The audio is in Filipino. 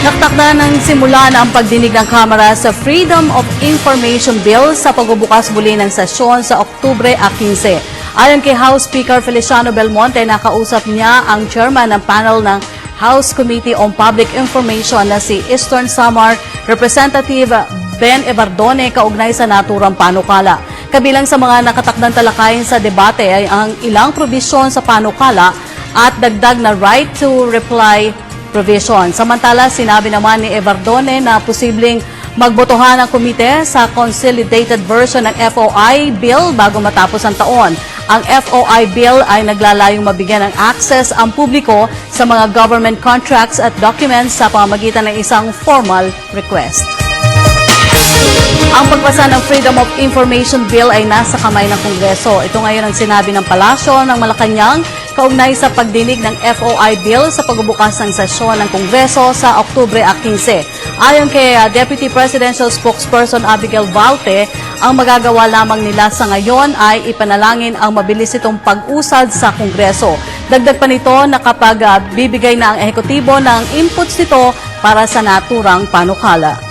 Naktakda ng simula na ang pagdinig ng Kamara sa Freedom of Information Bill sa pagbubukas muli ng sesyon sa Oktubre 15. Ayon kay House Speaker Feliciano Belmonte, nakausap niya ang chairman ng panel ng House Committee on Public Information na si Eastern Samar Representative Ben Evardone kaugnay sa naturang panukala. Kabilang sa mga nakatakdang talakayin sa debate ay ang ilang probisyon sa panukala at dagdag na right to reply provision. Samantala, sinabi naman ni Evardone na posibleng magbotohan ang komite sa consolidated version ng FOI bill bago matapos ang taon. Ang FOI bill ay naglalayong mabigyan ng access ang publiko sa mga government contracts at documents sa pamamagitan ng isang formal request. Ang pagpasa ng Freedom of Information Bill ay nasa kamay ng Kongreso. Ito ngayon ang sinabi ng Palasyo ng Malacanang kaugnay sa pagdinig ng FOI Bill sa pagbubukas ng sesyon ng Kongreso sa Oktubre 15. Ayon kay uh, Deputy Presidential Spokesperson Abigail Valte, ang magagawa lamang nila sa ngayon ay ipanalangin ang mabilis itong pag-usad sa Kongreso. Dagdag pa nito na kapag uh, bibigay na ang ehekutibo ng inputs nito para sa naturang panukala.